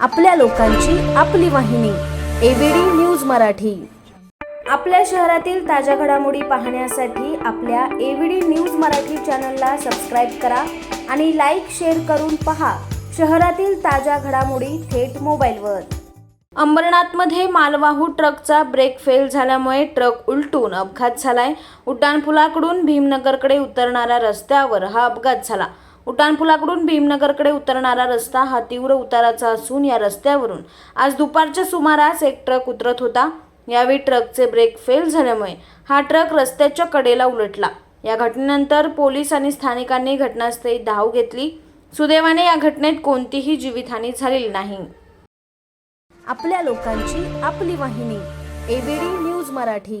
आपल्या लोकांची आपली वाहिनी एबीडी न्यूज मराठी. आपल्या शहरातील ताज्या घडामोडी पाहण्यासाठी आपल्या एबीडी न्यूज मराठी चॅनलला सबस्क्राईब करा आणि लाईक शेअर करून पहा शहरातील ताज्या घडामोडी थेट मोबाईलवर. अंबरनाथमध्ये मालवाहू ट्रकचा ब्रेक फेल झाल्यामुळे ट्रक उलटून अपघात झालाय. उड्डाणपुलाकडून भीमनगरकडे उतरणाऱ्या रस्त्यावर हा अपघात झाला. उड्डाणपुलाकडून भीमनगरकडे उतरणारा रस्ता हा तीव्र उताराचा असून या रस्त्यावरून आज दुपारच्या सुमारास एक ट्रक उतरत होता. यावेळी ट्रकचे ब्रेक फेल झाल्यामुळे हा ट्रक रस्त्याच्या कडेला उलटला. या घटनेनंतर पोलीस आणि स्थानिकांनी घटनास्थळी धाव घेतली. सुदैवाने या घटनेत कोणतीही जीवितहानी झालेली नाही. आपल्या लोकांची आपली वाहिनी. ABD news Marathi.